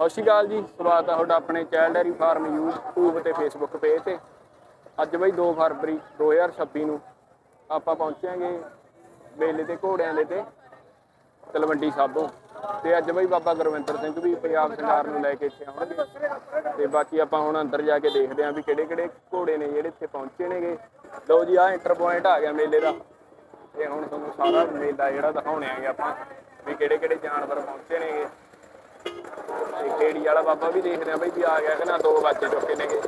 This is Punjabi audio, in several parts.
ਸਤਿ ਸ਼੍ਰੀ ਅਕਾਲ ਜੀ। ਸਵਾਗਤ ਹੈ ਤੁਹਾਡਾ ਆਪਣੇ ਚਾਈਲਡ ਡੈਰੀ ਫਾਰਮ YouTube ਤੇ Facebook ਪੇਜ ਤੇ। ਅੱਜ ਬਈ 2 ਫਰਵਰੀ 2026 ਨੂੰ ਆਪਾਂ ਪਹੁੰਚਾਂਗੇ ਮੇਲੇ ਤੇ, ਘੋੜਿਆਂ ਦੇ ਤੇ, ਤਲਵੰਡੀ ਸਾਬੋ। ਤੇ ਅੱਜ ਬਈ ਬਾਬਾ ਗੁਰਵਿੰਦਰ ਸਿੰਘ ਵੀ ਪੰਜਾਬ ਸਰਕਾਰ ਨੂੰ ਲੈ ਕੇ ਇੱਥੇ ਆਉਣਗੇ। ਤੇ ਬਾਕੀ ਆਪਾਂ ਹੁਣ ਅੰਦਰ ਜਾ ਕੇ ਦੇਖਦੇ ਆਂ ਵੀ ਕਿਹੜੇ ਕਿਹੜੇ ਘੋੜੇ ਨੇ ਜਿਹੜੇ ਇੱਥੇ ਪਹੁੰਚੇ ਨੇਗੇ। ਲਓ ਜੀ ਆ ਇੰਟਰ ਪੁਆਇੰਟ ਆ ਗਿਆ ਮੇਲੇ ਦਾ। ਤੇ ਹੁਣ ਤੁਹਾਨੂੰ ਸਾਰਾ ਮੇਲਾ ਜਿਹੜਾ ਦਿਖਾਉਣੇ ਆਂਗੇ ਆਪਾਂ ਵੀ ਕਿਹੜੇ ਕਿਹੜੇ ਜਾਨਵਰ ਪਹੁੰਚੇ ਨੇਗੇ। ਤੇ ਖੇੜੀ ਵਾਲਾ ਬਾਬਾ ਵੀ ਦੇਖਦੇ ਆ ਬਈ ਵੀ ਆ ਗਿਆ ਕਿ ਨਾ 2 ਵਜੇ ਚੁੱਕੇ ਨੇਗੇ।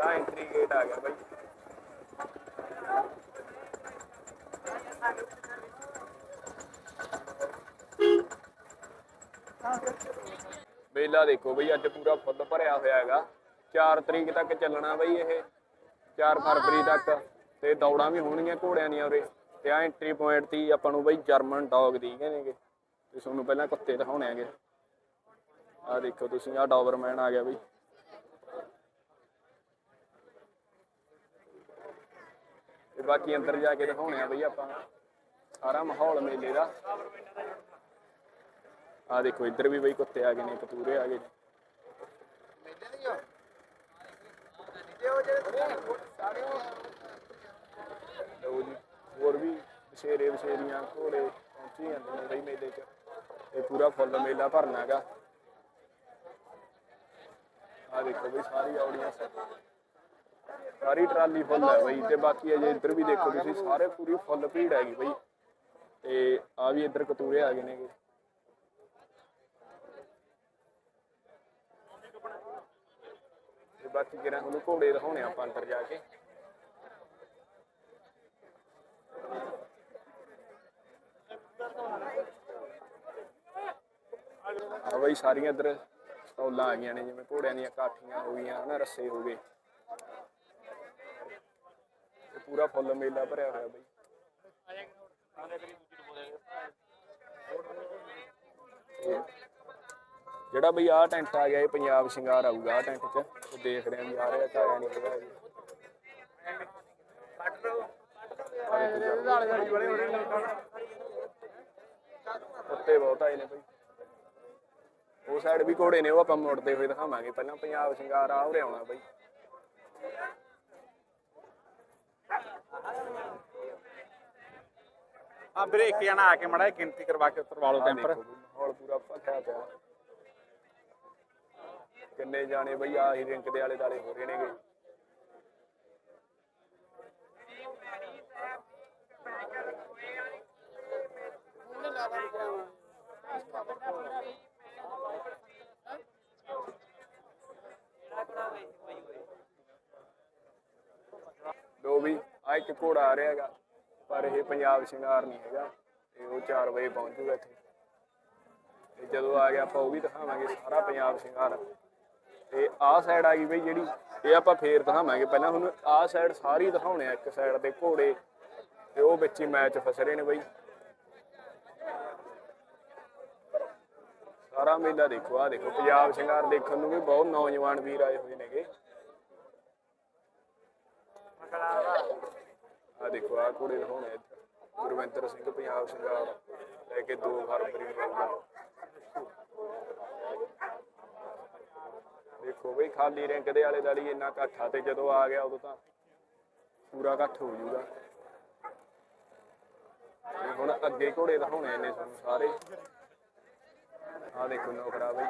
ਆ ਐਂਟਰੀ ਗੇਟ ਆ ਗਿਆ ਬਈ। ਮੇਲਾ ਦੇਖੋ ਬਈ, ਅੱਜ ਪੂਰਾ ਫੁੱਲ ਭਰਿਆ ਹੋਇਆ ਹੈਗਾ। 4 ਤਰੀਕ ਤੱਕ ਚੱਲਣਾ ਬਈ ਇਹ। 4 ਫਰਵਰੀ ਤੱਕ। ਤੇ ਦੌੜਾਂ ਵੀ ਹੋਣਗੀਆਂ ਘੋੜਿਆਂ ਦੀਆਂ ਉਰੇ। ਤੇ ਆ ਐਂਟਰੀ ਪੁਆਇੰਟ ਦੀ ਆਪਾਂ ਨੂੰ ਬਈ ਜਰਮਨ ਡੌਗ ਦੀ ਨੇਗੇ। ਤੇ ਤੁਹਾਨੂੰ ਪਹਿਲਾਂ ਕੁੱਤੇ ਦਿਖਾਉਣੇ ਆਗੇ ਆ ਦੇਖੋ ਤੁਸੀਂ ਆ ਡਾਬਰਮੈਨ ਆ ਗਿਆ ਬਈ। ਤੇ ਬਾਕੀ ਅੰਦਰ ਜਾ ਕੇ ਦਿਖਾਉਣੇ ਆ ਬਈ ਆਪਾਂ। ਸਾਰਾ ਮਾਹੌਲ ਮੇਲੇ ਦਾ। ਆ ਦੇਖੋ, ਇੱਧਰ ਵੀ ਬਈ ਕੁੱਤੇ ਆ ਗਏ ਨੇ, ਕਤੂਰੇ ਆ ਗਏ ਨੇ। ਲਓ ਜੀ ਹੋਰ ਵੀ ਬਸ਼ੇਰੇ ਘੋੜੇ ਪਹੁੰਚੀ ਜਾਂਦੇ ਨੇ ਬਈ ਮੇਲੇ 'ਚ। ਇਹ ਪੂਰਾ ਫੁੱਲ ਮੇਲਾ ਭਰਨਾ ਹੈਗਾ। ਆ ਦੇਖੋ ਬਈ ਸਾਰੀ ਆਉੜੀਆਂ ਸਾਰੀ ਟਰਾਲੀ ਫੁੱਲ ਹੈ ਬਈ ਤੇ ਬਾਕੀ ਅਜੇ ਇੱਧਰ ਵੀ ਦੇਖੋ ਤੁਸੀਂ, ਸਾਰੇ ਪੂਰੀ ਫੁੱਲ ਭੀੜ ਹੈਗੀ ਬਈ। ਤੇ ਆ ਵੀ ਇੱਧਰ ਕਤੂਰੇ ਆ ਗਏ ਨੇਗੇ। ਤੇ ਬਾਕੀ ਕਿਹੜਾ ਤੁਹਾਨੂੰ ਘੋੜੇ ਦਿਖਾਉਣੇ ਆ ਆਪਾਂ ਅੰਦਰ ਜਾ ਕੇ। ਆ ਬਈ ਸਾਰੀਆਂ ਇੱਧਰ ਸਟਾਲਾਂ ਆ ਗਈਆਂ ਨੇ ਜਿਵੇਂ ਘੋੜਿਆਂ ਦੀਆਂ ਕਾਠੀਆਂ ਹੋ ਗਈਆਂ ਹਨਾ ਰੱਸੇ ਹੋ ਗਏ ਤੇ ਪੂਰਾ ਫੁੱਲ ਮੇਲਾ ਭਰਿਆ ਹੋਇਆ ਬਈ ਤੇ ਜਿਹੜਾ ਬਈ ਆਹ ਟੈਂਟ ਆ ਗਿਆ ਇਹ ਪੰਜਾਬ ਸ਼ਿੰਗਾਰ ਆਊਗਾ ਆਹ ਟੈਂਟ 'ਚ ਉਹ ਦੇਖ ਰਹੇ ਆਂ ਵੀ ਆ ਰਿਹਾ ਕਿ ਆਇਆ ਨਹੀਂ ਹੈਗਾ ਜੀ ਕੁੱਤੇ ਬਹੁਤ ਆਏ ਨੇ ਬਈ। ਉਹ ਸਾਈਡ ਵੀ ਘੋੜੇ ਨੇ ਉਹ ਆਪਾਂ ਮੁੜਦੇ ਹੋਏ ਦਿਖਾਵਾਂਗੇ। ਪਹਿਲਾਂ ਪੰਜਾਬ ਸ਼ਿੰਗਾਰ ਆ ਉਰੇ ਆਉਣਾ ਬਈ। ਆ ਵੀਰੇ ਇੱਕ ਜਣਾ ਆ ਕੇ ਮੜਾ ਗਿਣਤੀ ਕਰਵਾ ਕੇ ਉਤਰਵਾ ਲਓ ਟੈਂਪਰ ਮਾਹੌਲ ਪੂਰਾ ਭਖਿਆ ਪਿਆ। ਕਿੰਨੇ ਜਾਣੇ ਬਈ ਆਹੀ ਰਿੰਕ ਦੇ ਆਲੇ ਦਾਲੇ ਹੋ ਰਹੇ ਨੇਗੇ। ਲੋ ਵੀ ਆ ਇੱਕ ਘੋੜਾ ਆ ਰਿਹਾ ਹੈਗਾ, ਪਰ ਇਹ ਪੰਜਾਬ ਸ਼ਿੰਗਾਰ ਨਹੀਂ ਹੈਗਾ ਤੇ ਉਹ 4 ਵਜੇ ਪਹੁੰਚੂਗਾ ਇੱਥੇ। ਤੇ ਜਦੋਂ ਆ ਗਿਆ ਆਪਾਂ ਉਹ ਵੀ ਦਿਖਾਵਾਂਗੇ ਸਾਰਾ ਪੰਜਾਬ ਸ਼ਿੰਗਾਰ। ਤੇ ਆਹ ਸਾਈਡ ਆ ਗਈ ਬਈ ਜਿਹੜੀ, ਇਹ ਆਪਾਂ ਫੇਰ ਦਿਖਾਵਾਂਗੇ। ਪਹਿਲਾਂ ਹੁਣ ਆਹ ਸਾਈਡ ਸਾਰੀ ਦਿਖਾਉਣੇ ਆ, ਇੱਕ ਸਾਈਡ ਤੇ ਘੋੜੇ, ਤੇ ਉਹ ਵਿੱਚ ਹੀ ਮੈਚ ਫਸ ਰਹੇ ਨੇ ਬਈ। ਸਾਰਾ ਮੇਲਾ ਦੇਖੋ ਆ ਦੇਖੋ, ਪੰਜਾਬ ਸ਼ਿੰਗਾਰ ਦੇਖਣ ਨੂੰ ਵੀ ਬਹੁਤ ਨੌਜਵਾਨ ਵੀਰ ਆਏ ਹੋਏ ਨੇਗੇ। ਆ ਦੇਖੋ ਆ ਘੋੜੇ ਦਿਖਾਉਣੇ ਆ ਗੁਰਵਿੰਦਰ ਸਿੰਘ, ਪੰਜਾਬ ਸ਼ਿੰਗਾਰ ਲੈ ਕੇ 2 ਫਰਵਰੀ ਨੂੰ ਆਊਗਾ ਦੇਖੋ ਬਈ, ਖਾਲੀ ਰਿੰਕ ਦੇ ਆਲੇ ਦਾਲੀ ਇੰਨਾ ਇਕੱਠ ਤੇ ਜਦੋਂ ਆ ਗਿਆ ਉਦੋਂ ਤਾਂ ਪੂਰਾ ਘੱਟ ਹੋ ਜਾਊਗਾ। ਤੇ ਹੁਣ ਅੱਗੇ ਘੋੜੇ ਦਿਖਾਉਣੇ ਨੇ ਸਾਨੂੰ ਸਾਰੇ। ਆ ਦੇਖੋ ਨੌਕਰਾ ਬਈ।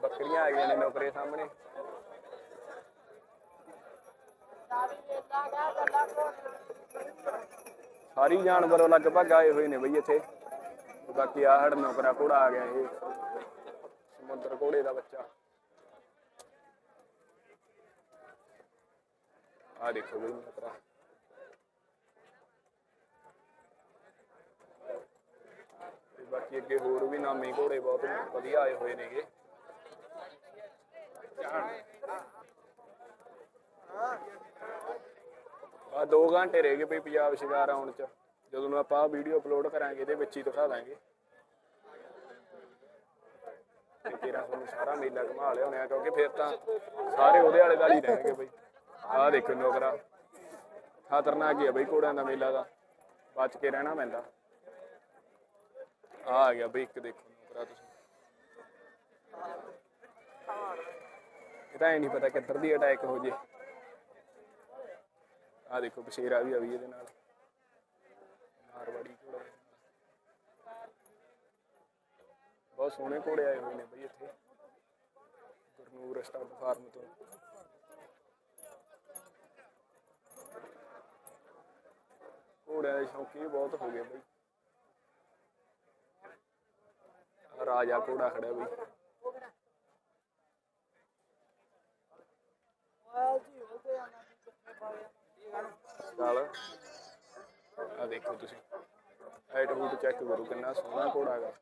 ਬੱਕਰੀਆਂ ਆ ਗਈਆਂ ਨੇ ਨੌਕਰੇ ਸਾਹਮਣੇ। ਸਾਰੀ ਜਾਨਵਰ ਲਗਭਗ ਆਏ ਹੋਏ ਨੇ ਬਈ ਇੱਥੇ। ਬਾਕੀ ਆ ਹੜ ਨੌਕਰਾ ਘੋੜਾ ਆ ਗਿਆ ਇਹ। ਸਮੁੰਦਰ ਘੋੜੇ ਦਾ ਬੱਚਾ। ਆ ਦੇਖੋ ਬਈ ਨੌਕਰਾ। ਬਾਕੀ ਅੱਗੇ ਹੋਰ ਵੀ ਨਾਮੀ ਘੋੜੇ ਬਹੁਤ ਵਧੀਆ ਆਏ ਹੋਏ ਨੇਗੇ। ਆ 2 ਘੰਟੇ ਰਹਿ ਗਏ ਬਈ ਪੰਜਾਬ ਸ਼ਿਕਾਰ ਆਉਣ ਚ। ਜਦੋਂ ਨੂੰ ਆਪਾਂ ਵੀਡੀਓ ਅਪਲੋਡ ਕਰਾਂਗੇ, ਇਹਦੇ ਵਿੱਚ ਹੀ ਦਿਖਾ ਦਾਂਗੇ। ਤੇਰਾ ਤੁਹਾਨੂੰ ਸਾਰਾ ਮੇਲਾ ਘੁਮਾ ਲਿਆ ਆ ਕਿਉਂਕਿ ਫਿਰ ਤਾਂ ਸਾਰੇ ਉਹਦੇ ਵਾਲੇ ਦਾ ਹੀ ਰਹਿਣਗੇ ਬਈ। ਆਹ ਦੇਖੋ ਨੌਕਰਾ। ਖਤਰਨਾਕ ਹੀ ਆ ਬਈ ਘੋੜਿਆਂ ਦਾ ਮੇਲਾ ਦਾ ਬਚ ਕੇ ਰਹਿਣਾ ਪੈਂਦਾ। ਆ ਆ ਗਿਆ ਬਈ ਇੱਕ ਦੇਖੋ ਨੌਕਰਾ ਤੁਸੀਂ। ਇਹਦਾ ਨਹੀਂ ਪਤਾ ਕਿੱਧਰ ਦੀ ਅਟੈਕ ਹੋ ਜੇ। ਆ ਦੇਖੋ ਬਸ਼ੇਰਾ ਵੀ ਆ ਵੀ ਇਹਦੇ ਨਾਲ। ਮਾਰਵਾੜੀ ਘੋੜਾ ਬਹੁਤ ਸੋਹਣੇ ਘੋੜੇ ਆਏ ਹੋਏ ਨੇ ਬਈ ਇੱਥੇ। ਗੁਰਨੂਰ ਸਟੱਡ ਫਾਰਮ ਤੋਂ। ਘੋੜਿਆਂ ਦੇ ਸ਼ੌਕੀ ਬਹੁਤ ਹੋ ਗਏ ਬਈ। ਰਾਜਾ ਘੋੜਾ ਖੜਾ ਬਈ। ਚੱਲ ਆ ਦੇਖੋ ਤੁਸੀਂ। ਹਾਈਟ ਹੂਟ ਚੈੱਕ ਕਰੋ, ਕਿੰਨਾ ਸੋਹਣਾ ਘੋੜਾ ਹੈਗਾ।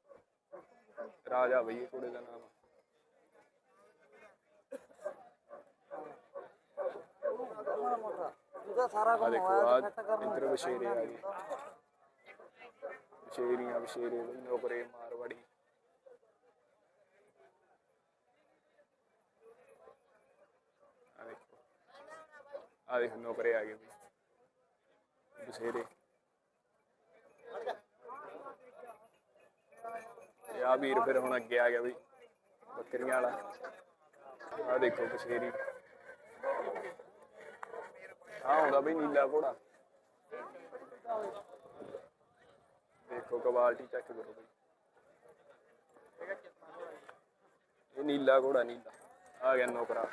ਰਾਜਾ ਬਈ, ਇਹ ਘੋੜੇ ਦਾ ਨਾਮ। ਇਹਦਾ ਸਾਰਾ ਆ ਦੇਖੋ ਆ ਤੇ ਬਸ਼ੇਰੇ ਆ ਗਏ। ਬਸ਼ੇਰੀਆਂ ਬਸ਼ੇਰੇ ਬਈ ਨੌਕਰੇ ਮਾਰਵਾੜੀ ਆ ਦੇਖੋ ਆ ਦੇਖੋ ਨੌਕਰੇ ਆ ਗਏ ਬਈ। ਬਸ਼ੇਰੇ ਆ ਵੀਰ ਫਿਰ ਹੁਣ ਅੱਗੇ ਆ ਗਿਆ ਬਈ, ਬੱਕਰੀਆਂ ਵਾਲਾ। ਆ ਦੇਖੋ ਬਸ਼ੇਰੀ ਆ ਆਉਂਦਾ ਬਈ ਨੀਲਾ ਘੋੜਾ। ਦੇਖੋ ਕਵਾਲਟੀ ਚੈੱਕ ਕਰੋ ਬਈ। ਇਹ ਨੀਲਾ ਘੋੜਾ ਨੀਲਾ। ਆ ਗਿਆ ਨੌਕਰਾ।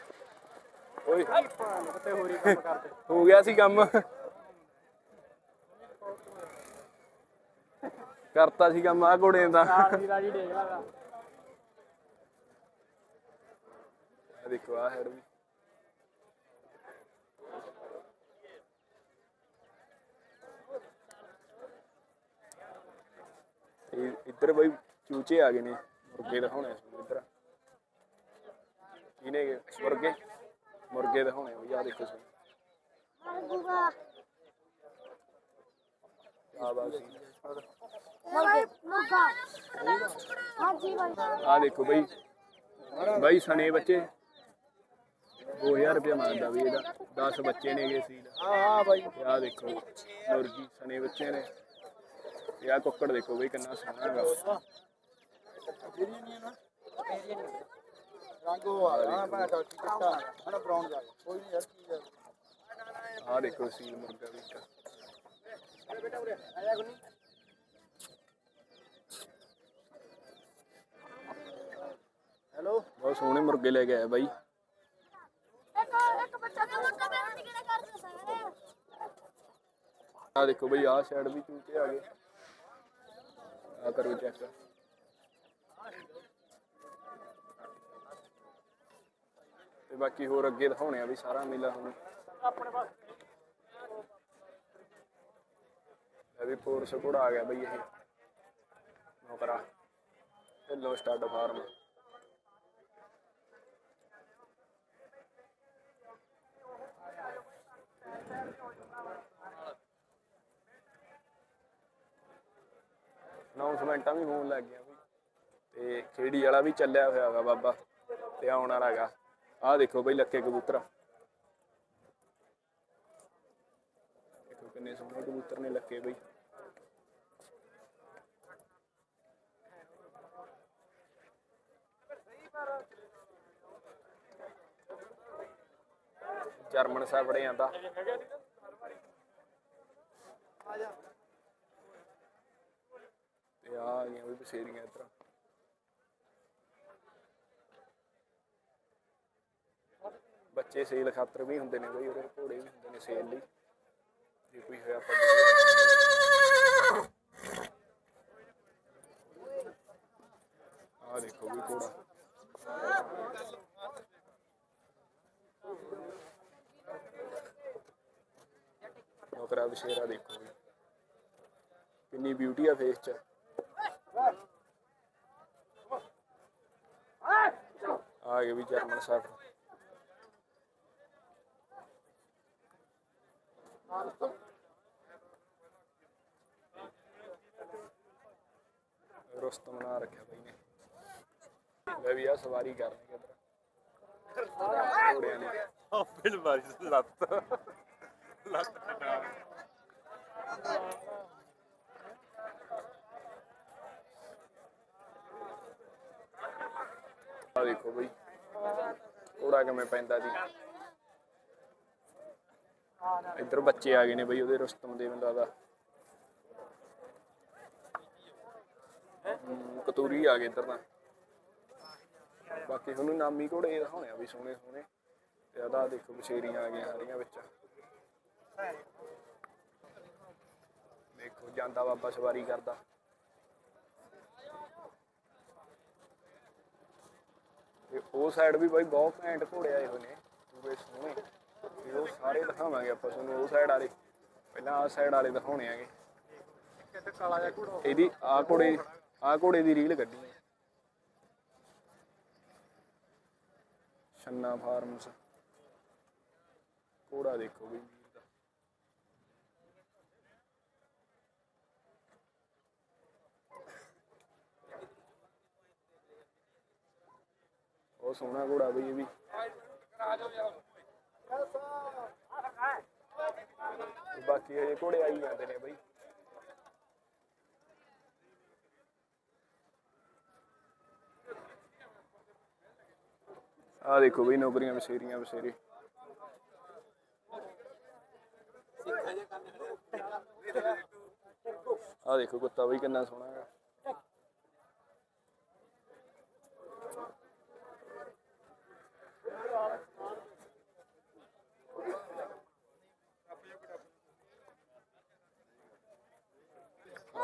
ਓਏ। ਕਿਤੇ ਹੋਰੀ ਕੰਮ ਕਰਦੇ ਹੋ ਗਿਆ ਸੀ ਕੰਮ। ਕਰਤਾ ਸੀ ਕੰਮ ਆ ਘੋੜੇ ਦਾ। ਦੇਖੋ ਆ ਹੈਡ ਵੀ। ਇੱਧਰ ਬਈ ਚੂਚੇ ਆ ਗਏ ਨੇ। ਮੁਰਗੇ ਦਿਖਾਉਣੇ ਸੀ ਇੱਧਰ। ਕਿਨੇ ਮੁਰਗੇ? ਮੁਰਗੇ ਦਿਖਾਉਣੇ ਬਈ ਆ ਦੇਖੋ ਸਹੀ ਆ ਬਾਸ ਹਾਂਜੀ ਭਾਈ ਆ ਦੇਖੋ ਬਈ। ਬਈ ਸਣੇ ਬੱਚੇ। 2000 ਰੁਪਏ ਮੰਗਦਾ ਵੀ ਇਹਦਾ। 10 ਬੱਚੇ ਨੇਗੇ ਸੀ ਹਾਂ ਹਾਂ ਬਾਈ। ਆ ਦੇਖੋ ਮੁਰਗੀ ਸਣੇ ਬੱਚੇ ਨੇ। ਇਹ ਆ ਕੁੱਕੜ ਦੇਖੋ ਬਈ ਕਿੰਨਾ ਸੋਹਣਾ ਹੈਗਾ। ਰੰਗ ਉਹ ਆ ਹਾਂ ਮੈਂ ਤਾਂ ਚਿੱਟਾ ਹਨਾ ਬਰਾਊਨ ਜਾ ਕੋਈ ਨਹੀਂ ਯਾਰ ਕੀ ਆ ਦੇਖੋ ਸੀਲ ਮੁਰਗਾ ਵੀ ਇੱਕ। ਆਇਆ ਗੁੰਨੀ ਹੈਲੋ ਬਹੁਤ ਸੋਹਣੇ ਮੁਰਗੇ ਲੈ ਕੇ ਆਇਆ ਬਾਈ ਇੱਕ ਇੱਕ ਬੱਚਾ ਦਾ ਬੱਚਾ ਬੇਨਤੀ ਕਿਹੜਾ ਕਰਦੇ ਸਾਰੇ ਆ ਦੇਖੋ ਬਈ ਆਹ ਸਾਈਡ ਵੀ ਚੂਚੇ ਆ ਗਏ ਆ ਕਰੋ ਚੈੱਕ ਤੇ ਬਾਕੀ ਹੋਰ ਅੱਗੇ ਦਿਖਾਉਣੇ ਆ ਵੀ ਸਾਰਾ ਮੇਲਾ ਹੁਣ। ਇਹ ਵੀ ਫੋਰਸ ਘੋੜਾ ਆ ਗਿਆ ਬਈ ਇਹ। ਨੌਕਰਾ ਢਿੱਲੋਂ ਸਟੱਡ ਫਾਰਮ ਅਨਾਉਂਸਮੈਂਟਾਂ ਵੀ ਹੋਣ ਲੱਗ ਗਈਆਂ ਬਈ। ਤੇ ਖੇੜੀ ਵਾਲਾ ਵੀ ਚੱਲਿਆ ਹੋਇਆ ਹੈਗਾ ਬਾਬਾ। ਤੇ ਆਉਣ ਵਾਲਾ ਹੈਗਾ ਆਹ ਦੇਖੋ ਬਈ ਲੱਕੇ ਕਬੂਤਰ ਦੇਖੋ ਕਿੰਨੇ ਸੋਹਣੇ ਕਬੂਤਰ ਨੇ ਲੱਕੇ ਬਈ। ਜਰਮਨ ਬੜੇ ਆਂਦਾ। ਤੇ ਆ ਆ ਗਈਆਂ ਵੀ ਬਸੇਰੀਆਂ ਇੱਧਰ। ਬੱਚੇ ਸੇਲ ਖਾਤਰ ਵੀ ਹੁੰਦੇ ਨੇ ਬਈ ਉਹਦੇ ਘੋੜੇ ਵੀ ਹੁੰਦੇ ਨੇ ਸੇਲ ਲਈ। ਜੇ ਕੋਈ ਹੋਇਆ ਆਪਾਂ ਆ ਦੇਖੋ ਵੀ ਘੋੜਾ। ਨੌਕਰਾ ਬਸ਼ੇਰਾ ਦੇਖੋ ਵੀ। ਕਿੰਨੀ ਬਿਊਟੀ ਆ ਫੇਸ 'ਚ। ਆ ਗਏ ਵੀ ਜਰਮਨ ਸਾਫ਼ ਰੁਸਤਮ ਨਾ ਰੱਖਿਆ ਬਈ ਨੇ। ਲੈ ਵੀ ਆ ਸਵਾਰੀ ਕਰਨੀ ਇਧਰ। ਘੋੜਿਆਂ ਨੇ। ਆਪੇ ਮਾਰੀ ਲੱਤ। ਆ ਦੇਖੋ ਬਈ ਘੋੜਾ ਕਿਵੇਂ ਪੈਂਦਾ ਜੀ। ਇੱਧਰ ਬੱਚੇ ਆ ਗਏ ਨੇ ਬਈ ਉਹਦੇ ਰਸਤਮ ਦੇ ਬੰਦਾ ਦਾ ਕਤੂਰੀ ਆ ਗਏ ਇੱਧਰ ਤਾਂ। ਬਾਕੀ ਤੁਹਾਨੂੰ ਨਾਮੀ ਘੋੜੇ ਦਿਖਾਉਣੇ ਆ ਵੀ ਸੋਹਣੇ ਸੋਹਣੇ। ਤੇ ਆਦਾ ਦੇਖੋ ਬਸ਼ੇਰੀਆਂ ਆ ਗਈਆਂ ਸਾਰੀਆਂ ਵਿੱਚ। ਦੇਖੋ, ਜਾਂਦਾ ਬਾਬਾ ਸਵਾਰੀ ਕਰਦਾ। ਤੇ ਉਹ ਸਾਈਡ ਵੀ ਬਾਈ ਬਹੁਤ ਘੈਂਟ ਘੋੜੇ ਆਏ ਹੋਏ ਨੇ, ਪੂਰੇ ਸੋਹਣੇ। ਤੇ ਉਹ ਸਾਰੇ ਦਿਖਾਵਾਂਗੇ ਆਪਾਂ ਤੁਹਾਨੂੰ, ਉਹ ਸਾਈਡ ਵਾਲੇ। ਪਹਿਲਾਂ ਆਹ ਸਾਈਡ ਵਾਲੇ ਦਿਖਾਉਣੇ ਆਗੇ ਇਹਦੀ ਆ ਘੋੜੇ ਆ ਘੋੜੇ ਦੀ ਰੀਲ ਕੱਢੀ ਹੈ। ਛੰਨਾ ਫਾਰਮਸ ਘੋੜਾ ਦੇਖੋ ਵੀ ਬਹੁਤ ਸੋਹਣਾ ਘੋੜਾ ਬਈ ਇਹ ਵੀ। ਬਾਕੀ ਇਹ ਘੋੜੇ ਆਈ ਜਾਂਦੇ ਨੇ ਬਈ। ਆ ਦੇਖੋ ਬਈ ਨੌਕਰੀਆਂ ਬਸੇਰੀਆਂ ਬਸੇਰੇ। ਆ ਦੇਖੋ ਕੁੱਤਾ ਬਈ ਕਿੰਨਾ ਸੋਹਣਾ ਹੈ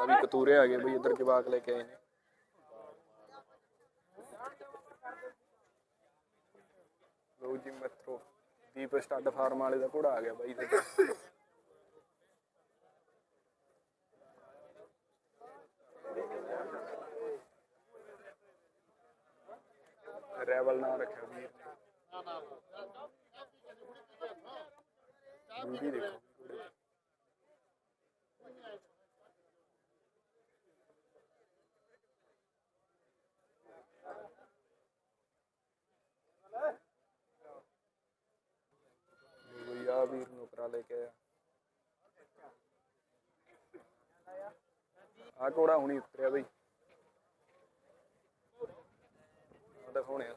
ਆ ਵੀ ਕਤੂਰੇ ਆ ਗਏ ਬਈ ਇੱਧਰ ਜਵਾਕ ਲੈ ਕੇ ਆਏ ਨੇ ਲੋ ਜੀ ਮਿੱਤਰੋ ਦੀਪ ਸਟੱਡ ਫਾਰਮ ਵਾਲੇ ਦਾ ਘੋੜਾ ਆ ਗਿਆ ਬਾਈ ਤੇ ਰੈਵਲ ਨਾਮ ਰੱਖਿਆ ਵੀਰ ਨੇ ਬੂਟੀ ਦੇਖੋ ਘੋੜੇ ਦੀ। ਬਈ ਆ ਵੀਰ ਨੂੰ ਉਪਰਾ ਲੈ ਕੇ ਆਇਆ ਆ ਘੋੜਾ ਹੁਣੀ ਉਤਰਿਆ ਬਈ। ਆ ਦਿਖਾਉਣੇ ਆ।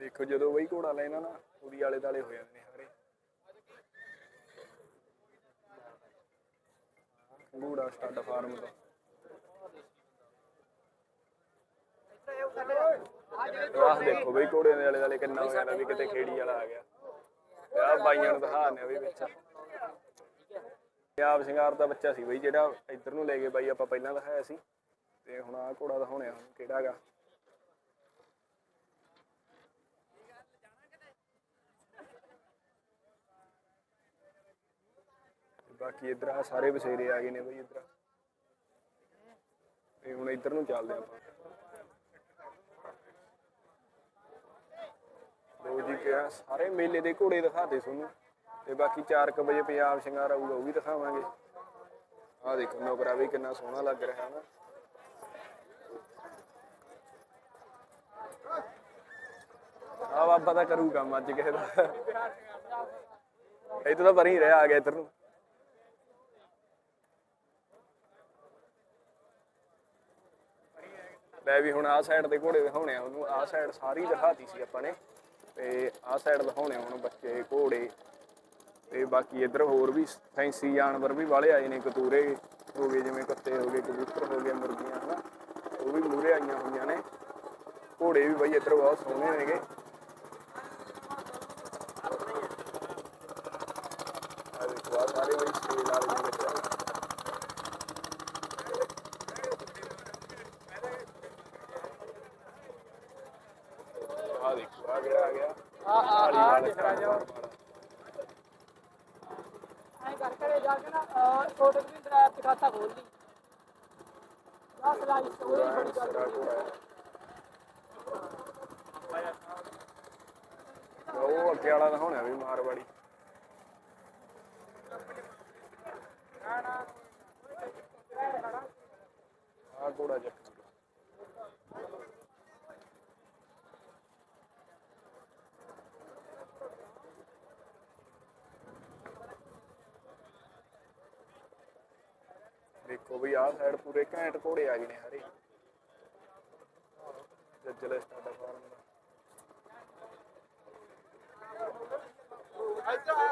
ਦੇਖੋ ਜਦੋਂ ਬਈ ਘੋੜਾ ਲੈਣਾ ਨਾ ਉਹਦੀ ਆਲੇ ਦਾਲੇ ਹੋ ਜਾਂਦੇ ਨੇ ਸਾਰੇ ਘੋੜਾ ਸਟੱਡ ਫਾਰਮ ਦਾ। ਆਹ ਦੇਖੋ ਬਈ ਘੋੜੇ ਦੇ ਆਲੇ ਦਾਲੇ ਕਿੰਨਾ ਹੋ ਜਾਣਾ ਵੀ ਕਿਤੇ ਖੇੜੀ ਵਾਲਾ ਆ ਗਿਆ। ਆ ਬਾਈਆਂ ਨੂੰ ਦਿਖਾਣੇ ਵੀ ਵਿੱਚ। ਪੰਜਾਬ ਸ਼ਿੰਗਾਰ ਦਾ ਬੱਚਾ ਸੀ ਬਈ, ਜਿਹੜਾ ਇੱਧਰ ਨੂੰ ਲੈ ਕੇ ਬਾਈ ਆਪਾਂ ਪਹਿਲਾਂ ਦਿਖਾਇਆ ਸੀ। ਤੇ ਹੁਣ ਆਹ ਘੋੜਾ ਦਿਖਾਉਣੇ ਆ, ਕਿਹੜਾ ਹੈਗਾ। ਬਾਕੀ ਇੱਧਰ ਆ ਸਾਰੇ ਬਸੇਰੇ ਆ ਗਏ ਨੇ ਬਈ ਇੱਧਰ। ਤੇ ਹੁਣ ਇੱਧਰ ਨੂੰ ਚੱਲਦੇ ਆਪਾਂ। ਲੋ ਜੀ ਕਿਹਾ ਸਾਰੇ ਮੇਲੇ ਦੇ ਘੋੜੇ ਦਿਖਾਤੇ ਤੁਹਾਨੂੰ। ਤੇ ਬਾਕੀ 4:00 ਵਜੇ ਪੰਜਾਬ ਸ਼ਿੰਗਾਰ ਆਊਗਾ, ਉਹ ਵੀ ਦਿਖਾਵਾਂਗੇ। ਆਹ ਦੇਖੋ, ਨੌਕਰਾ ਵੀ ਕਿੰਨਾ ਸੋਹਣਾ ਲੱਗ ਰਿਹਾ ਹੈ ਆ ਬਾਬਾ ਤਾਂ ਕਰੂ ਕੰਮ ਅੱਜ ਕਿਸੇ ਦਾ। ਇਹ ਤਾਂ ਪਰੀ ਰਿਹਾ, ਆ ਗਿਆ ਇੱਧਰ ਨੂੰ। ਲੈ ਵੀ ਹੁਣ ਆਹ ਸਾਈਡ ਦੇ ਘੋੜੇ ਦਿਖਾਉਣੇ ਆ ਉਹਨੂੰ। ਆਹ ਸਾਈਡ ਸਾਰੀ ਦਿਖਾਤੀ ਸੀ ਆਪਾਂ ਨੇ। ਤੇ ਆਹ ਸਾਈਡ ਦਿਖਾਉਣੇ ਹੁਣ ਬੱਚੇ, ਘੋੜੇ। ਤੇ ਬਾਕੀ ਇੱਧਰ ਹੋਰ ਵੀ ਫੈਂਸੀ ਜਾਨਵਰ ਵੀ ਵਾਲੇ ਆਏ ਨੇ ਕਤੂਰੇ ਹੋ ਗਏ ਜਿਵੇਂ ਕੁੱਤੇ ਹੋ ਗਏ ਕਬੂਤਰ ਹੋ ਗਏ ਮੁਰਗੀਆਂ ਹਨਾ? ਉਹ ਵੀ ਮੂਰੇ ਆਈਆਂ ਹੋਈਆਂ ਨੇ। ਘੋੜੇ ਵੀ ਬਈ ਇੱਧਰ ਬਹੁਤ ਸੋਹਣੇ ਨੇਗੇ ਆ ਦੇਖੋ ਆਹ ਸਾਰੇ ਬਈ ਸਟੇਜ ਵਾਲੇ ਨੇ ਵਿੱਚ ਆ ਦੇਖੋ ਆ ਗਿਆ ਆ ਗਿਆ ਆ ਆ ਆ ਦਿਖਾ। ਜਾ ਐਂ ਕਰ ਕਰੇ ਜਾ ਕੇ ਨਾ ਛੋਟੇ ਵੀ ਡਰਾਈਵ ਚ ਖਾਤਾ ਖੋਲ ਲਈ। ਆ ਸਲਾਈ ਸੋਈ ਬੜੀ ਗੱਲ ਉਹ ਅੱਗੇ ਵਾਲਾ ਦਿਖਾਉਣਾ ਵੀ ਮਾਰਵਾੜੀ ਆ ਕੋੜਾ ਚੱਕ ਵੀ ਆਹ ਸਾਈਡ ਪੂਰੇ ਘੈਂਟ ਘੋੜੇ ਆ ਗਏ ਨੇ ਹਰੇ। ਜੱਜਲ ਸਟਾਡਾ ਫਾਰਮ ਦਾ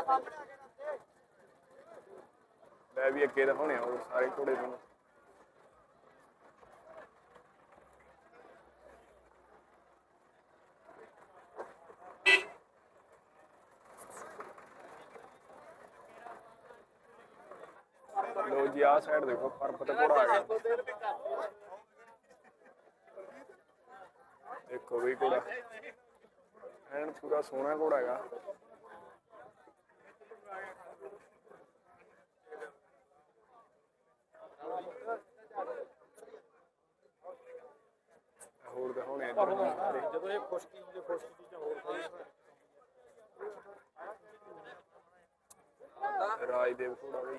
ਆ। ਲੈ ਵੀ ਅੱਗੇ ਦਿਖਾਉਣੇ ਆ ਸਾਰੇ ਘੋੜੇ ਤੁਹਾਨੂੰ ਲੋ ਜੀ ਆਹ ਸਾਈਡ ਦੇਖੋ ਪਰਬਤ ਘੋੜਾ ਆ ਗਿਆ ਦੇਖੋ ਵੀ ਘੋੜਾ ਪੂਰਾ ਸੋਹਣਾ ਘੋੜਾ ਹੈਗਾ। ਹੋਰ ਦਿਖਾਉਣੇ ਇੱਧਰ। ਜਦੋਂ ਇਹ ਖੁਸ਼ਕੀ ਹੁੰਦੀ ਖੁਸ਼ਕੀ ਚੀਜ਼ਾਂ ਹੋਰ ਰਾਜਦੇਵ ਘੋੜਾ ਬਈ।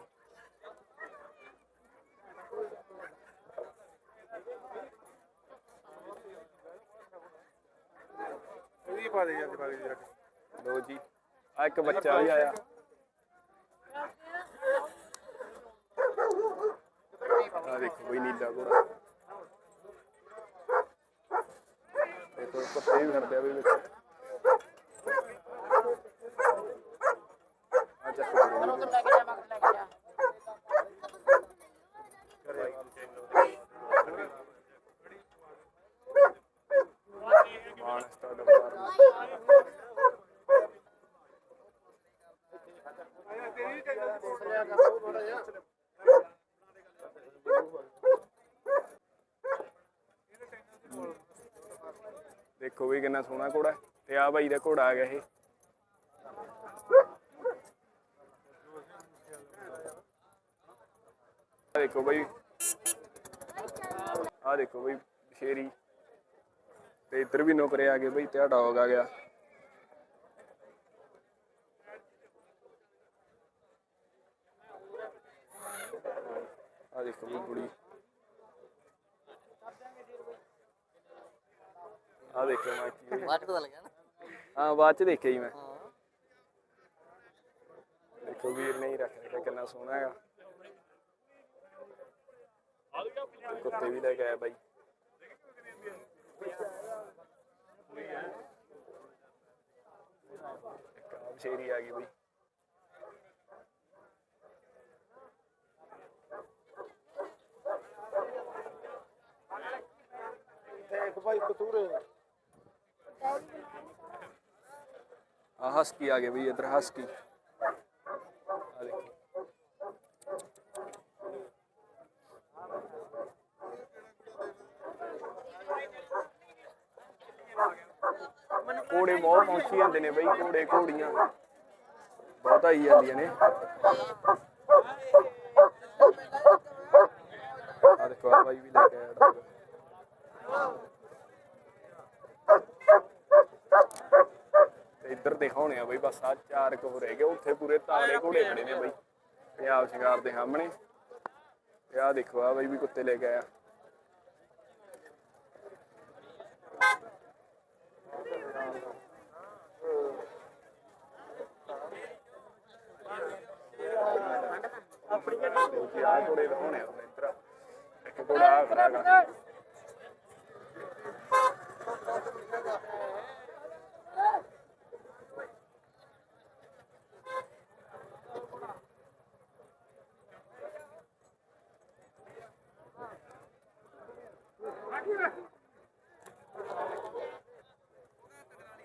ਪਾ ਦੇ, ਜਾਂਦੇ ਪਾ ਦੇ ਜਰਾ ਲੋ ਜੀ ਆ ਇੱਕ ਬੱਚਾ ਵੀ ਆਇਆ। ਆ ਦੇਖੋ ਬਈ, ਨੀਲਾ ਘੋੜਾ ਦੇਖੋ ਕੁੱਤੇ ਵੀ ਫਿਰਦੇ ਆ ਵੀ ਵਿੱਚ। ਆ ਚੱਕ ਕੇ ਮਾਨ ਸਟਾਰਟ ਦੇਖੋ ਵੀ ਕਿੰਨਾ ਸੋਹਣਾ ਘੋੜਾ ਹੈ। ਤੇ ਆ ਬਾਈ ਦਾ ਘੋੜਾ ਆ ਗਿਆ ਇਹ ਆਹ ਦੇਖੋ ਬਾਈ ਆ ਦੇਖੋ ਬਾਈ, ਸ਼ੇਰੀ ਤੇ ਇੱਧਰ ਵੀ ਨੌਕਰੇ ਆ ਗਏ ਬਾਈ ਤੇ ਡੌਗ ਆ ਗਿਆ। ਆ ਦੇਖੋ ਵੀ ਕੁੜੀ ਆ ਦੇਖੋ ਮੈਂ ਕੀ ਬਾਅਦ ਪਤਾ ਲੱਗਿਆ ਨਾ। ਹਾਂ ਬਾਅਦ ਚ ਦੇਖਿਆ ਜੀ ਮੈਂ। ਦੇਖੋ ਵੀਰ ਨੇ ਹੀ ਰੱਖ ਕਿੰਨਾ ਸੋਹਣਾ ਹੈਗਾ। ਕੁੱਤੇ ਵੀ ਲੈ ਕੇ ਆਇਆ ਬਾਈ। ਇੱਕ ਆਪ ਸ਼ੇਰੀ ਆ ਗਈ ਬਾਈ ਦੇਖ ਭਾਈ ਕਤੂਰੇ ਆ ਹਸਕੀ ਆ ਗਏ ਬਈ ਇਧਰ ਹਸਕੀ ਆ ਦੇਖੋ ਘੋੜੇ ਬਹੁਤ ਪਹੁੰਚੀ ਜਾਂਦੇ ਨੇ ਬਈ, ਘੋੜੇ ਘੋੜੀਆਂ। ਬਹੁਤ ਆਈ ਜਾਂਦੀਆਂ ਨੇ। ਆ ਦੇਖੋ ਆ ਬਾਈ ਵੀ ਲੈ ਕੇ ਆਇਆ ਇੱਧਰ ਦਿਖਾਉਣੇ ਆ ਬਈ, ਬਸ ਆ ਚਾਰ ਕੁ ਹੋ ਰਹਿ ਗਏ ਉੱਥੇ ਪੂਰੇ ਤਾਲੇ ਘੋੜੇ ਖੜੇ ਨੇ ਬਈ। ਪੰਜਾਬ ਸ਼ਿੰਗਾਰ ਦੇ ਸਾਹਮਣੇ। ਤੇ ਆ ਦੇਖੋ ਆ ਬਈ ਵੀ ਕੁੱਤੇ ਲੈ ਕੇ ਆਇਆ। ਘੋੜੇ ਦਿਖਾਉਣੇ ਆ ਇੱਕ ਖੜਾ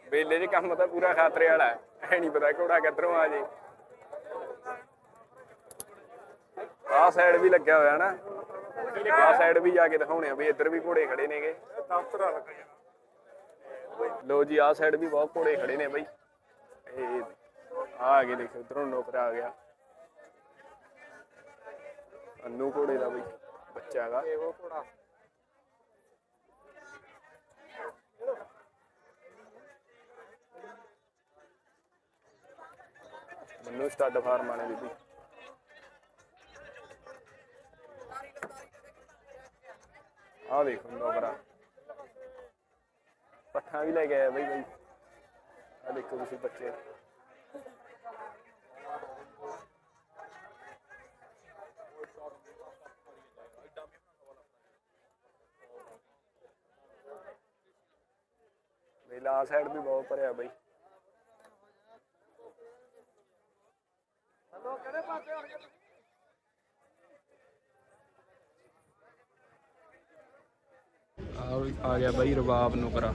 ਵੇਲੇ ਦੇ ਕੰਮ ਤਾਂ ਪੂਰਾ ਖਾਤਰੇ ਵਾਲਾ ਐ ਨਹੀਂ ਪਤਾ ਘੋੜਾ ਕਿੱਧਰੋਂ ਆ ਜੇ। ਆਹ ਸਾਈਡ ਵੀ ਲੱਗਿਆ ਹੋਇਆ ਨਾ। ਆਹ ਸਾਈਡ ਵੀ ਜਾ ਕੇ ਦਿਖਾਉਣੇ ਆ ਵੀ ਇੱਧਰ ਵੀ ਘੋੜੇ ਖੜੇ ਨੇਗੇ। ਦਫ਼ਤਰ ਲੋ ਜੀ, ਆਹ ਸਾਈਡ ਵੀ ਬਹੁਤ ਘੋੜੇ ਖੜੇ ਨੇ ਬਈ। ਇਹ ਆ ਗਏ ਦੇਖੋ, ਇਧਰੋਂ ਨੌਕਰ ਆ ਗਿਆ। ਅੰਨੂ ਘੋੜੇ ਦਾ ਬਈ, ਬੱਚਾ ਹੈਗਾ। ਉਹ ਘੋੜਾ ਮੈਨੂੰ ਸਟੱਡ ਫਾਰਮ ਆਣੇ ਬੀਬੀ ਆ ਦੇਖੋ ਨੋਬਰਾ ਪੱਠਾ ਵੀ ਲੈ ਕੇ ਆਇਆ ਬਈ ਬਈ। ਆ ਦੇਖੋ ਤੁਸੀਂ ਬੱਚੇ। ਮੇਲਾ ਸਾਈਡ ਵੀ ਬਹੁਤ ਭਰਿਆ ਬਈ। ਹਲੋ, ਕਿਹੜੇ ਪਾਸੇ ਹੋ ਆ ਗਿਆ ਬਾਈ ਰਬਾਬ ਨੂੰ ਕਰਾ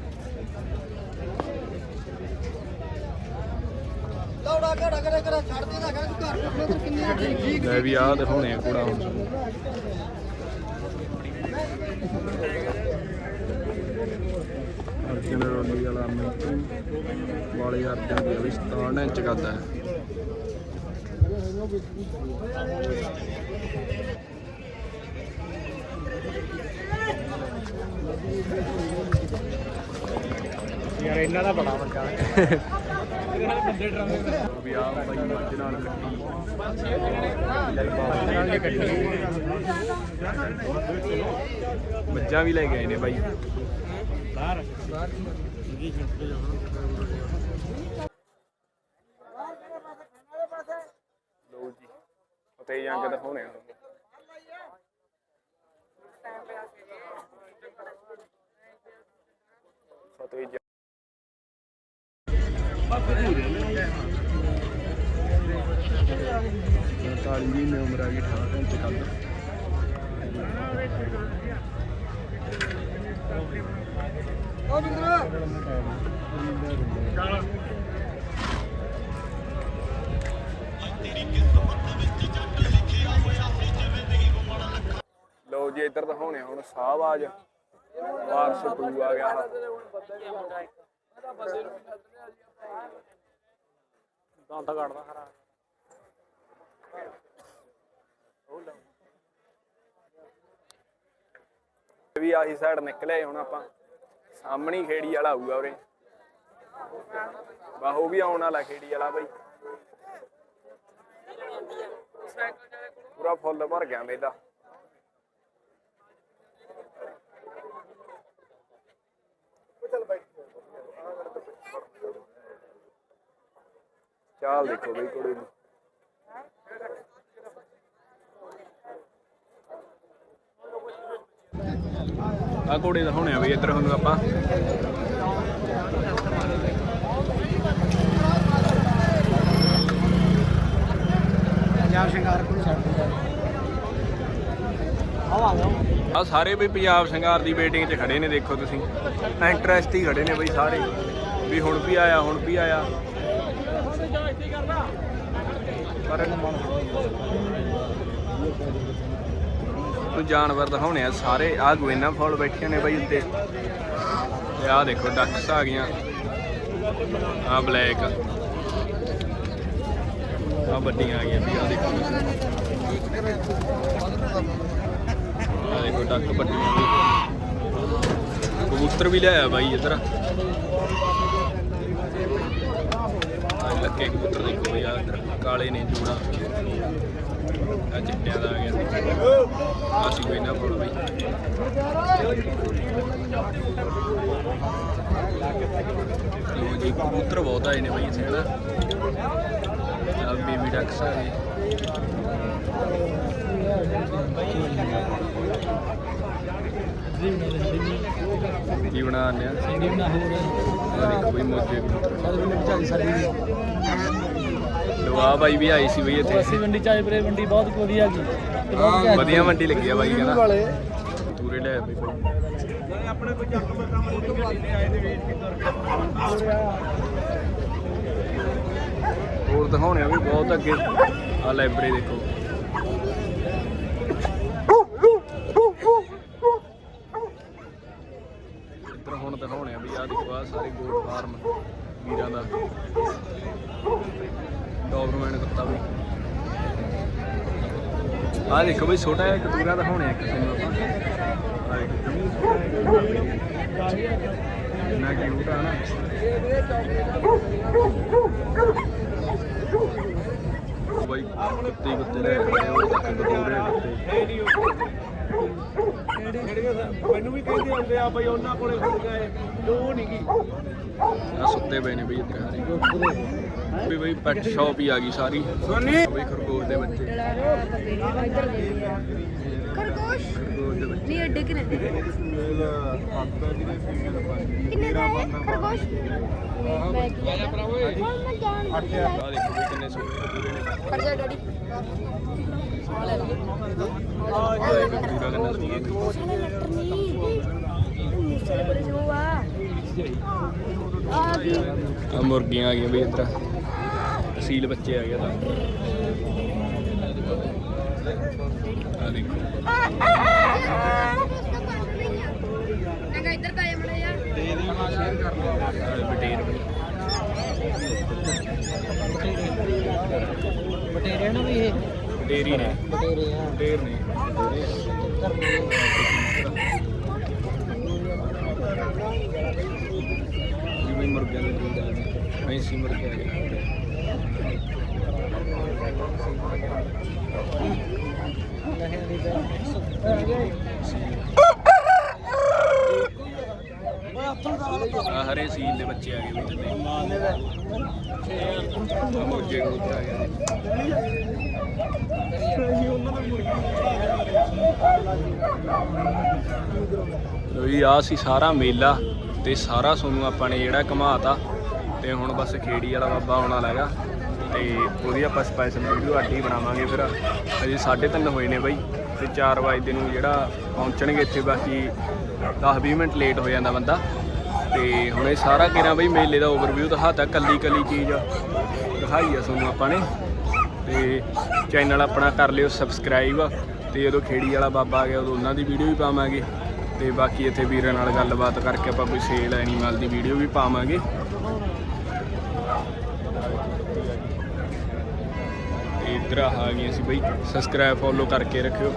ਲੌੜਾ ਘੜਾ ਕਰੇ ਕਰੇ ਛੱਡ ਦੇ ਨਾ ਘਰ ਕੱਪੜੇ ਤੇ ਕਿੰਨੀ ਠੀਕ ਲੈ ਵੀ ਆਹ ਦਿਖਾਉਣੇ ਆ ਕੁੜਾ ਹੁਣ। ਅਰਜਨ ਰੋਲੀ ਵਾਲਾ ਅਰਜਨ ਦੀ ਵੀ 67 ਇੰਚ ਕਰਦਾ ਹੈ। ਯਾਰ ਇਹਨਾਂ ਦਾ ਬੜਾ ਵੱਡਾ ਵੀ ਆ ਬਾਈ ਮੱਝ ਨਾਲ ਕੱਟੀ ਮੱਝਾਂ ਵੀ ਲੈ ਕੇ ਆਏ ਨੇ ਬਾਈ। ਲੋ ਜੀ ਫਤਿਹ ਜੰਗ ਦਿਖਾਉਣੇ ਆ। ਦੀ ਮੇਰੀ ਉਮਰ ਆ ਗਈ 18 ਇੰਚ ਕੱਦ ਉਹ ਜਿੰਦਰਾ ਲੋ ਜੀ ਇੱਧਰ ਦਿਖਾਉਣੇ ਹੁਣ ਸਾਹਬਾਜ। ਵਾਰਸ 2 ਆ ਗਿਆ। ਦੰਦ ਕੱਢਦਾ ਖਰਾ ਇਹ ਵੀ ਆਹੀ ਸਾਈਡ ਨਿਕਲੇ ਹੁਣ ਆਪਾਂ। ਸਾਹਮਣੀ ਖੇੜੀ ਵਾਲਾ ਆਊਗਾ ਉਰੇ। ਬਾਹੋ ਵੀ ਆਉਣ ਵਾਲਾ ਖੇੜੀ ਵਾਲਾ ਬਈ। ਪੂਰਾ ਫੁੱਲ ਭਰ ਗਿਆ ਮੇਲਾ। ਚਾਲ ਦੇਖੋ ਬਈ ਕੁੜੀ ਨੂੰ। ਆ ਘੋੜੇ ਦਿਖਾਉਣੇ ਆ ਬਈ ਇੱਧਰ ਹੁਣ ਆਪਾਂ। ਪੰਜਾਬ ਸ਼ਿੰਗਾਰ ਕੋਲ ਛੱਡ ਦੇ ਆ ਸਾਰੇ ਵੀ ਪੰਜਾਬ ਸ਼ਿੰਗਾਰ ਦੀ ਵੇਟਿੰਗ 'ਚ ਖੜੇ ਨੇ ਦੇਖੋ ਤੁਸੀਂ। ਇੰਟਰਸਟ ਹੀ ਖੜੇ ਨੇ ਬਈ ਸਾਰੇ। ਵੀ ਹੁਣ ਵੀ ਆਇਆ ਹੁਣ ਵੀ ਆਇਆ। ਪਰ ਤੂੰ ਜਾਨਵਰ ਦਿਖਾਉਣੇ ਆ ਸਾਰੇ। ਆ ਗੋਇਨਾ ਫੋਲ ਬੈਠੀਆਂ ਨੇ ਬਈ ਉੱਤੇ। ਤੇ ਆ ਦੇਖੋ ਡੱਕਸ ਆ ਗਈਆਂ। ਆ ਬਲੈਕ ਆ ਵੱਡੀਆਂ ਆ ਗਈਆਂ ਵੀ, ਆ ਦੇਖੋ। ਆ ਦੇਖੋ ਡੱਕ ਵੱਡੀਆਂ ਕਬੂਤਰ ਵੀ ਲਿਆਇਆ ਬਾਈ ਇੱਧਰ। ਲੱਕੇ ਲੱਗੇ ਕਬੂਤਰ ਦੇਖੋ ਬਈ ਕਾਲੇ ਨੇ, ਜੂੜਾ। ਆ ਚਿੱਟਿਆਂ ਦਾ ਆ ਗਿਆ। ਆ ਕੋਈ ਨਾ ਫੋੜ ਬਈ। ਲੋ ਜੀ, ਕਬੂਤਰ ਬਹੁਤ ਆਏ ਨੇ ਬਈ ਇੱਥੇ, ਹਨਾ? ਆ ਬੇਬੀ ਡੱਕਸ ਆ ਗਏ ਕੀ ਬਣਾ ਆਨੇ ਆ ਸਿੰਗੀ ਬਣਾ ਹੋਰ ਆ ਦੇਖੋ ਬਈ ਮੋਜੇ। ਸਾਡੀ ਲਵਾ ਬਾਈ ਵੀ ਆਈ ਸੀ ਬਈ ਇੱਥੇ। ਅਸੀਂ ਮੰਡੀ ਚ ਆਏ ਬਰੇ ਮੰਡੀ ਬਹੁਤ ਵਧੀਆ ਜੀ। ਤੇ ਵਧੀਆ ਮੰਡੀ ਲੱਗੀ ਆ ਬਾਈ ਕਹਿੰਦਾ। ਵਾਲੇ। ਪੂਰੇ ਲੈ ਬਈ। ਆਪਣੇ ਕੋਈ ਚੱਕ ਮੈਂ ਕੰਮ ਨਹੀਂ ਗੱਡੀ ਆਏ ਦੇ ਵੇਚ ਕੇ ਤੁਰ ਹੋਰ ਦਿਖਾਉਣੇ ਆ ਵੀ ਬਹੁਤ ਅੱਗੇ। ਆ ਲਾਇਬ੍ਰੇਰੀ ਦੇਖੋ ਇੱਧਰ ਹੁਣ ਦਿਖਾਉਣੇ ਆ ਵੀ ਆ ਦੇਖੋ ਆ ਸਾਰੇ ਗੋਟ ਫਾਰਮ ਵੀਰਾਂ ਦਾ ਡੌਬਰਮੈਨ ਕੁੱਤਾ ਵੀ ਆ ਦੇਖੋ ਬਈ ਛੋਟਾ ਜਿਹਾ ਕਤੂਰਾ ਦਿਖਾਉਣੇ ਆ ਕਿਸੇ ਨੂੰ ਆਪਾਂ। ਆ ਦੇਖੋ ਨਾ ਕਿਊਟ ਆ। ਨਾ? ਬਾਈ ਕੁੱਤੇ ਕੁੱਤੇ ਲੈ ਕੇ ਉਹ ਤੱਕ ਬਤੂਰੇ ਕੁੱਤੇ। ਮੈਨੂੰ ਵੀ ਕਹਿੰਦੇ ਹੁੰਦੇ ਆ ਬਈ ਉਹਨਾਂ ਕੋਲੇ ਹੁੰਦੀਆਂ ਏ ਉਹ ਨਹੀਂ ਕੀ। ਆ ਸੁੱਤੇ ਪਏ ਨੇ ਬਈ ਇੱਧਰ ਵੀ ਬਈ ਪੈਟ ਸ਼ਾਪ ਹੀ ਆ ਗਈ ਸਾਰੀ। ਸੋਨੀ। ਬਈ ਖਰਗੋਸ਼ ਦੇ ਬੱਚੇ। ਖਰਗੋਸ਼? ਨਹੀਂ ਅੱਡੇ ਕਿਨੇ ਕਿੰਨੇ ਦਾ ਹੈ ਖਰਗੋਸ਼? ਮੈਂ ਕੀ ਹੁਣ ਮੈਂ ਜਾਣ ਆ ਵੀ ਕਿੰਨੇ ਪੂਰੇ ਜਾ ਡੈਡੀ। ਜੋ। ਆ ਆ ਗਈ ਆ। ਮੁਰਗੀਆਂ ਆ ਗਈਆਂ ਬਈ ਇੱਧਰ। ਤਸੀਲ ਬੱਚੇ ਆ ਗਏ ਤਾਂ। ਆ ਦੇਖੋ। ਇੱਧਰ ਕਾਇਆ ਮੜਾ ਯਾਰ ਆਹ ਬਟੇਰ ਬਟੇਰੇ ਨਾ। ਵੀ ਇਹ ਬਟੇਰੀ ਨੇ। ਬਟੇਰੇ ਆ ਬਟੇਰ ਨੇ ਜੀ ਮੁਰਗਿਆਂ ਦੇ ਬਰੀਡ ਆ ਗਏ। ਐਸੀ ਮੁਰਗੇ ਆ ਗਏ ਆ ਹਰੇ ਸੀਲ ਦੇ ਬੱਚੇ ਆ ਗਏ ਵੀ ਥੱਲੇ ਆ ਮੁਰਗੇ ਕਬੂਤਰ ਆ ਗਏ ਲੋ ਜੀ ਆ ਸੀ ਸਾਰਾ ਮੇਲਾ ਤੇ ਸਾਰਾ ਸੋਨੂੰ ਆਪਾਂ ਨੇ ਜਿਹੜਾ ਘਮਾਤਾ ਤੇ ਹੁਣ ਬਸ ਖੇੜੀ ਵਾਲਾ ਬਾਬਾ ਆਉਣ ਵਾਲਾ ਹੈਗਾ ਤੇ ਉਹਦੀ ਆਪਾਂ ਸਪੈਸ਼ਲ ਵੀਡੀਓ ਅੱਡ ਹੀ ਬਣਾਵਾਂਗੇ ਫਿਰ। ਅਜੇ 3:30 ਹੋਏ ਨੇ ਬਾਈ ਤੇ 4 ਵਜੇ ਨੂੰ ਜਿਹੜਾ ਪਹੁੰਚਣਗੇ ਇੱਥੇ ਬਾਕੀ 10-20 ਮਿੰਟ ਲੇਟ ਹੋ ਜਾਂਦਾ ਬੰਦਾ। ਤੇ ਹੁਣ ਇਹ ਸਾਰਾ ਕਿਰਾਂ ਬਈ ਮੇਲੇ ਦਾ ਓਵਰਵਿਊ ਦਿਖਾਤਾ, ਕੱਲੀ ਕੱਲੀ ਚੀਜ਼ ਦਿਖਾਈ ਆ ਤੁਹਾਨੂੰ ਆਪਾਂ ਨੇ। ਤੇ ਚੈਨਲ ਆਪਣਾ ਕਰ ਲਿਓ ਸਬਸਕ੍ਰਾਈਬ ਤੇ ਜਦੋਂ ਖੇੜੀ ਵਾਲਾ ਬਾਬਾ ਆ ਗਿਆ ਉਦੋਂ ਉਹਨਾਂ ਦੀ ਵੀਡੀਓ ਵੀ ਪਾਵਾਂਗੇ। ਤੇ ਬਾਕੀ ਇੱਥੇ ਵੀਰਾਂ ਨਾਲ ਗੱਲਬਾਤ ਕਰਕੇ ਆਪਾਂ ਕੋਈ ਸੇਲ ਐਨੀਮਲ ਦੀ ਵੀਡੀਓ ਵੀ ਪਾਵਾਂਗੇ। ਤੇ ਇੱਧਰ ਆ ਗਈਆਂ ਸੀ ਬਈ ਸਬਸਕ੍ਰਾਈਬ ਫੋਲੋ ਕਰਕੇ ਰੱਖਿਓ।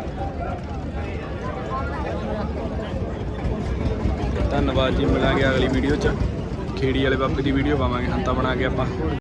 ਧੰਨਵਾਦ ਜੀ, ਮਿਲਾਂਗੇ ਅਗਲੀ ਵੀਡੀਓ 'ਚ। ਖੇੜੀ ਵਾਲੇ ਬਾਬੇ ਦੀ ਵੀਡੀਓ ਪਾਵਾਂਗੇ, ਹੰਤਾ ਬਣਾ ਕੇ ਆਪਾਂ।